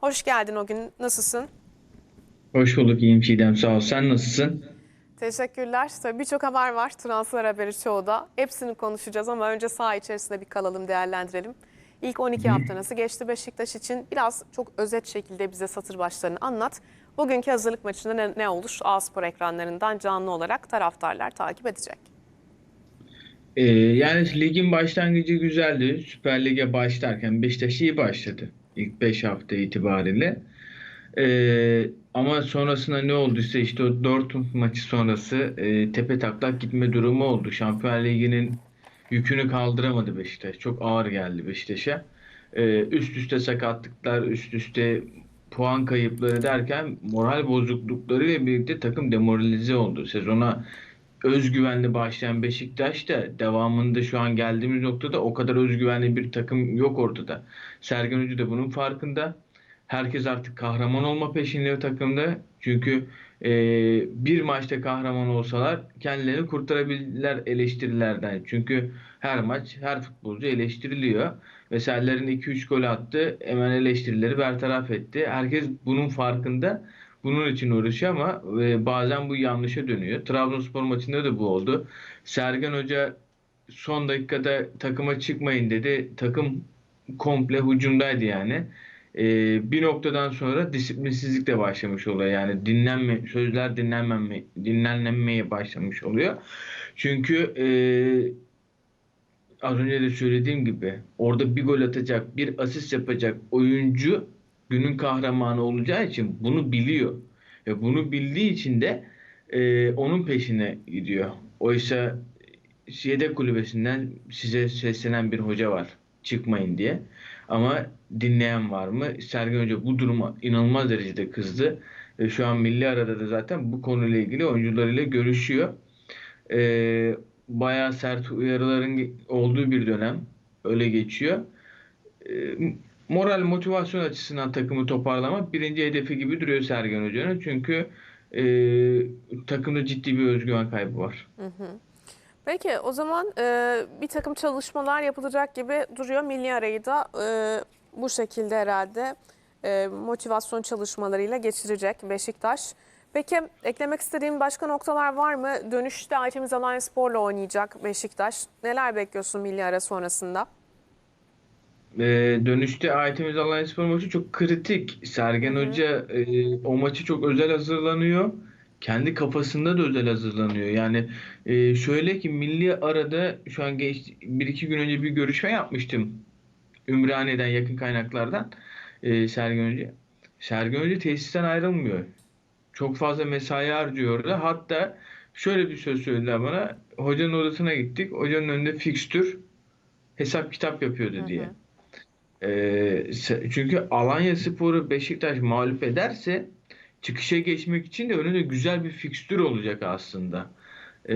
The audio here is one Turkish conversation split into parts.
Hoş geldin o gün. Nasılsın? Hoş bulduk iyiyim Çiğdem sağ ol. Sen nasılsın? Teşekkürler. Tabii birçok haber var. Transfer haberi çoğu da. Hepsini konuşacağız ama önce saha içerisinde bir kalalım, değerlendirelim. İlk 12 hafta nasıl geçti Beşiktaş için? Biraz çok özet şekilde bize satır başlarını anlat. Bugünkü hazırlık maçında ne, ne olur? A-Spor ekranlarından canlı olarak taraftarlar takip edecek. Ee, yani ligin başlangıcı güzeldi. Süper Lig'e başlarken Beşiktaş iyi başladı. İlk 5 hafta itibariyle. Ee, ama sonrasında ne olduysa işte o Dortmund maçı sonrası e, tepe taklak gitme durumu oldu. Şampiyonlar Ligi'nin yükünü kaldıramadı Beşiktaş. Çok ağır geldi Beşiktaş'a. Ee, üst üste sakatlıklar, üst üste puan kayıpları derken moral bozukluklarıyla birlikte takım demoralize oldu. Sezona özgüvenli başlayan Beşiktaş da devamında şu an geldiğimiz noktada o kadar özgüvenli bir takım yok ortada. Sergen Hoca da bunun farkında. Herkes artık kahraman olma peşinde takımda. Çünkü e, bir maçta kahraman olsalar kendilerini kurtarabilirler eleştirilerden. Çünkü her maç her futbolcu eleştiriliyor. Ve Serler'in 2-3 gol attı. Hemen eleştirileri bertaraf etti. Herkes bunun farkında. Bunun için uğraşıyor ama e, bazen bu yanlışa dönüyor. Trabzonspor maçında da bu oldu. Sergen Hoca son dakikada takıma çıkmayın dedi. Takım komple hücumdaydı yani. E, bir noktadan sonra disiplinsizlik de başlamış oluyor. Yani dinlenme, sözler dinlenmeme, dinlenmemeye başlamış oluyor. Çünkü e, az önce de söylediğim gibi orada bir gol atacak, bir asist yapacak oyuncu günün kahramanı olacağı için bunu biliyor. Ve bunu bildiği için de e, onun peşine gidiyor. Oysa yedek kulübesinden size seslenen bir hoca var çıkmayın diye. Ama dinleyen var mı? Sergen Hoca bu duruma inanılmaz derecede kızdı. E, şu an milli arada da zaten bu konuyla ilgili oyuncularıyla görüşüyor. E, bayağı sert uyarıların olduğu bir dönem. Öyle geçiyor. E, moral motivasyon açısından takımı toparlamak birinci hedefi gibi duruyor Sergen Hoca'nın. Çünkü e, takımda ciddi bir özgüven kaybı var. Peki o zaman e, bir takım çalışmalar yapılacak gibi duruyor. Milli arayı da e, bu şekilde herhalde e, motivasyon çalışmalarıyla geçirecek Beşiktaş. Peki eklemek istediğim başka noktalar var mı? Dönüşte Aytemiz Alanya Spor'la oynayacak Beşiktaş. Neler bekliyorsun milli ara sonrasında? E, dönüşte Aytemiz Alanyaspor maçı çok kritik. Sergen Hoca e, o maçı çok özel hazırlanıyor. Kendi kafasında da özel hazırlanıyor. Yani e, şöyle ki milli arada şu an geç, bir iki gün önce bir görüşme yapmıştım. Ümraniye'den yakın kaynaklardan e, Sergen Hoca. Sergen Hoca tesisten ayrılmıyor. Çok fazla mesai harcıyor orada. Hatta şöyle bir söz söylediler bana. Hocanın odasına gittik. Hocanın önünde fikstür hesap kitap yapıyordu diye. Ee, çünkü Alanya Sporu Beşiktaş mağlup ederse çıkışa geçmek için de önünde güzel bir fikstür olacak aslında. Ee,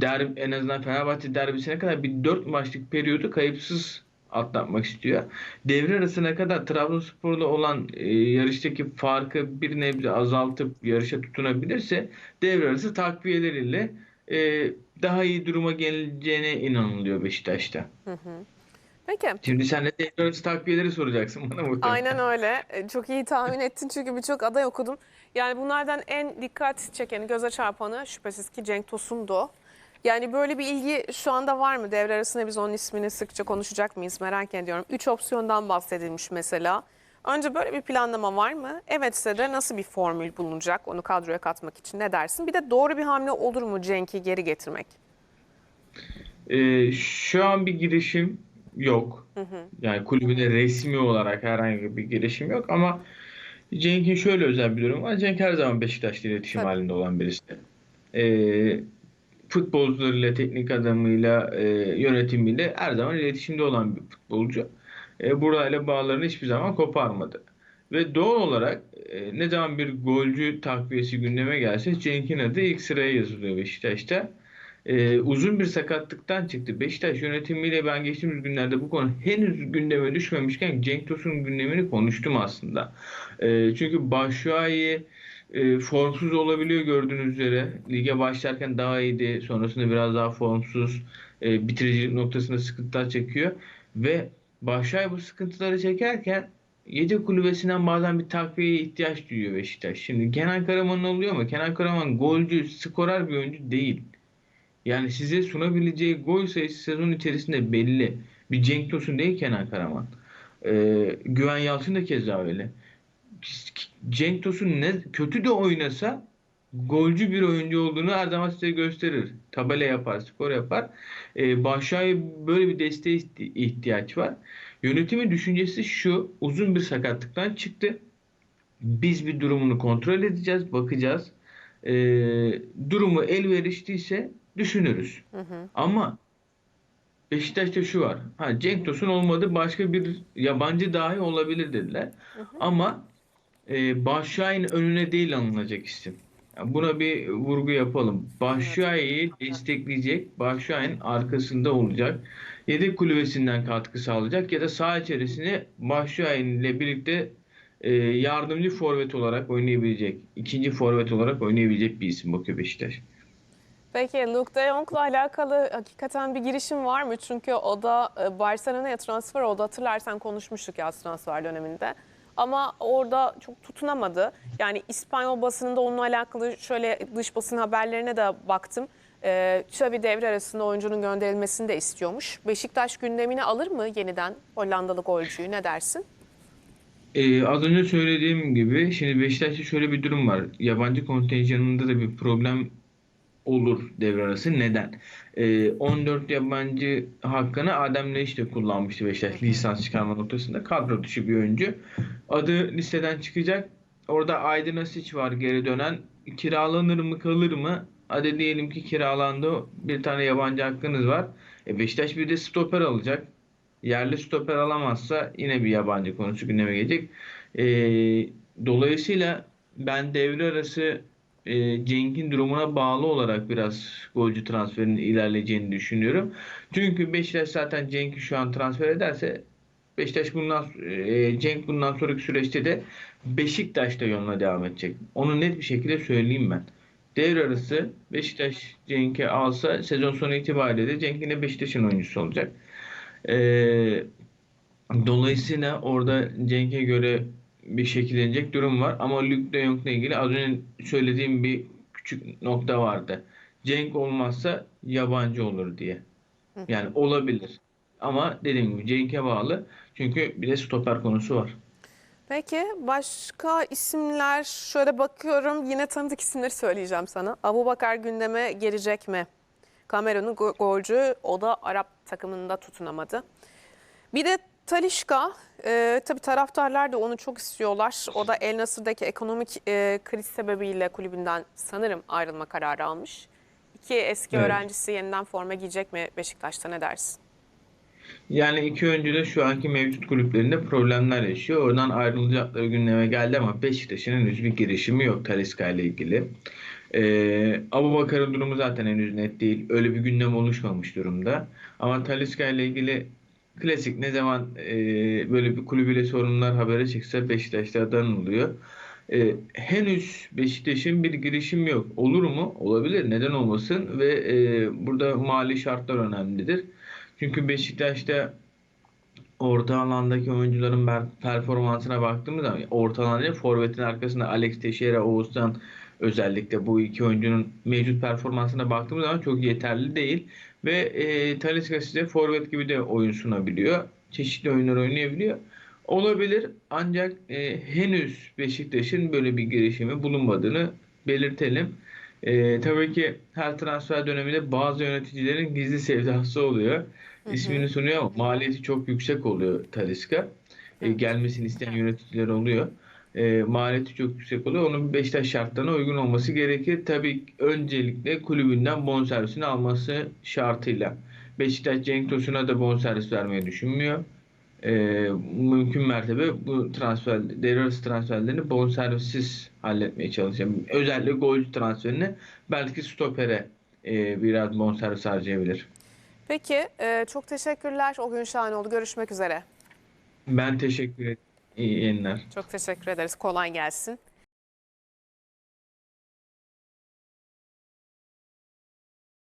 derbi, en azından Fenerbahçe derbisine kadar bir 4 maçlık periyodu kayıpsız atlatmak istiyor. Devre arasına kadar Trabzonspor'la olan e, yarıştaki farkı bir nebze azaltıp yarışa tutunabilirse devre arası takviyeleriyle e, daha iyi duruma geleceğine inanılıyor Beşiktaş'ta. Peki. Şimdi sen de arası takviyeleri soracaksın bana muhtemelen. Aynen öyle. E, Çok iyi tahmin ettin çünkü birçok aday okudum. Yani bunlardan en dikkat çekeni, göze çarpanı şüphesiz ki Cenk Tosun'du. Yani böyle bir ilgi şu anda var mı? Devre arasında biz onun ismini sıkça konuşacak mıyız merak ediyorum. Üç opsiyondan bahsedilmiş mesela. Önce böyle bir planlama var mı? Evetse de nasıl bir formül bulunacak onu kadroya katmak için ne dersin? Bir de doğru bir hamle olur mu Cenk'i geri getirmek? Ee, şu an bir girişim yok. Yani kulübüne resmi olarak herhangi bir girişim yok ama Cenk'in şöyle özel bir durum var. Cenk her zaman Beşiktaş'la iletişim Tabii. halinde olan birisi. Ee, futbolcularıyla, teknik adamıyla, e, yönetimiyle her zaman iletişimde olan bir futbolcu. E, burayla bağlarını hiçbir zaman koparmadı. Ve doğal olarak e, ne zaman bir golcü takviyesi gündeme gelse Cenk'in adı ilk sıraya yazılıyor Beşiktaş'ta. E, uzun bir sakatlıktan çıktı. Beşiktaş yönetimiyle ben geçtiğimiz günlerde bu konu henüz gündeme düşmemişken Cenk Tosun'un gündemini konuştum aslında. E, çünkü Batshuayi e, formsuz olabiliyor gördüğünüz üzere. Lige başlarken daha iyiydi. Sonrasında biraz daha formsuz. E, bitiricilik noktasında sıkıntılar çekiyor. Ve Batshuayi bu sıkıntıları çekerken yedek kulübesinden bazen bir takviyeye ihtiyaç duyuyor Beşiktaş. Şimdi Kenan Karaman oluyor ama Kenan Karaman golcü, skorer bir oyuncu değil. Yani size sunabileceği gol sayısı sezon içerisinde belli. Bir Cenk Tosun değil Kenan Karaman. Ee, Güven Yalçın da keza öyle. Cenk Tosun ne kötü de oynasa golcü bir oyuncu olduğunu zaman size gösterir. Tabela yapar, skor yapar. Ee, Başak'a böyle bir desteğe ihti- ihtiyaç var. Yönetimin düşüncesi şu, uzun bir sakatlıktan çıktı. Biz bir durumunu kontrol edeceğiz, bakacağız. Ee, durumu elverişliyse düşünürüz. Ama Beşiktaş'ta şu var. Ha, Cenk Tosun olmadı başka bir yabancı dahi olabilir dediler. Ama e, Başak'ın önüne değil alınacak isim. Yani buna bir vurgu yapalım. Başak'ı destekleyecek, Başak'ın arkasında olacak. Yedek kulübesinden katkı sağlayacak ya da saha içerisine Başak'ın ile birlikte e, yardımcı forvet olarak oynayabilecek, ikinci forvet olarak oynayabilecek bir isim bakıyor Beşiktaş. Peki Luke de Jong'la alakalı hakikaten bir girişim var mı? Çünkü o da e, Barcelona'ya transfer oldu. Hatırlarsan konuşmuştuk yaz transfer döneminde. Ama orada çok tutunamadı. Yani İspanyol basınında onunla alakalı şöyle dış basın haberlerine de baktım. Ee, devre arasında oyuncunun gönderilmesini de istiyormuş. Beşiktaş gündemine alır mı yeniden Hollandalı golcüyü ne dersin? Ee, az önce söylediğim gibi şimdi Beşiktaş'ta şöyle bir durum var. Yabancı kontenjanında da bir problem olur devre arası. Neden? Ee, 14 yabancı hakkını Adem Leiş de kullanmıştı Beşiktaş lisans çıkarma noktasında. Kadro dışı bir oyuncu. Adı listeden çıkacak. Orada Aydın Asiç var geri dönen. Kiralanır mı kalır mı? Hadi diyelim ki kiralandı. Bir tane yabancı hakkınız var. E Beşiktaş bir de stoper alacak. Yerli stoper alamazsa yine bir yabancı konusu gündeme gelecek. E, dolayısıyla ben devre arası e, Cenk'in durumuna bağlı olarak biraz golcü transferinin ilerleyeceğini düşünüyorum. Çünkü Beşiktaş zaten Cenk'i şu an transfer ederse Beşiktaş bundan e, Cenk bundan sonraki süreçte de Beşiktaş'ta yoluna devam edecek. Onu net bir şekilde söyleyeyim ben. Devre arası Beşiktaş Cenk'i alsa sezon sonu itibariyle de Cenk yine Beşiktaş'ın oyuncusu olacak. Ee, dolayısıyla orada Cenk'e göre bir şekillenecek durum var. Ama Luke de Jong'la ilgili az önce söylediğim bir küçük nokta vardı. Cenk olmazsa yabancı olur diye. Yani olabilir. Ama dediğim gibi Cenk'e bağlı. Çünkü bir de stoper konusu var. Peki başka isimler şöyle bakıyorum yine tanıdık isimleri söyleyeceğim sana. Abubakar gündeme gelecek mi? Kamerun'un go- golcü o da Arap takımında tutunamadı. Bir de Talişka e, tabii taraftarlar da onu çok istiyorlar. O da El Nasır'daki ekonomik e, kriz sebebiyle kulübünden sanırım ayrılma kararı almış. İki eski Evet. öğrencisi yeniden forma giyecek mi Beşiktaş'ta ne dersin? Yani iki oyuncu da şu anki mevcut kulüplerinde problemler yaşıyor. Oradan ayrılacakları gündeme geldi ama Beşiktaş'ın henüz bir girişimi yok Talisca ile ilgili. Ee, Abubakar'ın durumu zaten henüz net değil. Öyle bir gündem oluşmamış durumda. Ama Talisca ile ilgili klasik ne zaman e, böyle bir kulübüyle sorunlar habere çıksa Beşiktaş'ta oluyor. Ee, henüz Beşiktaş'ın bir girişim yok. Olur mu? Olabilir. Neden olmasın? Ve e, burada mali şartlar önemlidir. Çünkü Beşiktaş'ta orta alandaki oyuncuların performansına baktığımız zaman orta alanda değil, forvetin arkasında Alex Teixeira, Oğuzhan özellikle bu iki oyuncunun mevcut performansına baktığımız zaman çok yeterli değil. Ve e, Talisca size forvet gibi de oyun sunabiliyor. Çeşitli oyunlar oynayabiliyor. Olabilir ancak e, henüz Beşiktaş'ın böyle bir girişimi bulunmadığını belirtelim. E, tabii ki her transfer döneminde bazı yöneticilerin gizli sevdası oluyor. İsmini sunuyor ama maliyeti çok yüksek oluyor Talisca. E, gelmesini isteyen yöneticiler oluyor. E, maliyeti çok yüksek oluyor. Onun Beşiktaş şartlarına uygun olması gerekir. Tabii öncelikle kulübünden bonservisini alması şartıyla. Beşiktaş Cenk Tosun'a da bonservis vermeyi düşünmüyor. E, mümkün mertebe bu transfer, devre arası transferlerini bonservissiz halletmeye çalışacağım. Özellikle golcü transferini belki stopere e, biraz bonservis harcayabilir. Peki e, çok teşekkürler. O gün şahane oldu. Görüşmek üzere. Ben teşekkür ederim. İyi yayınlar. Çok teşekkür ederiz. Kolay gelsin.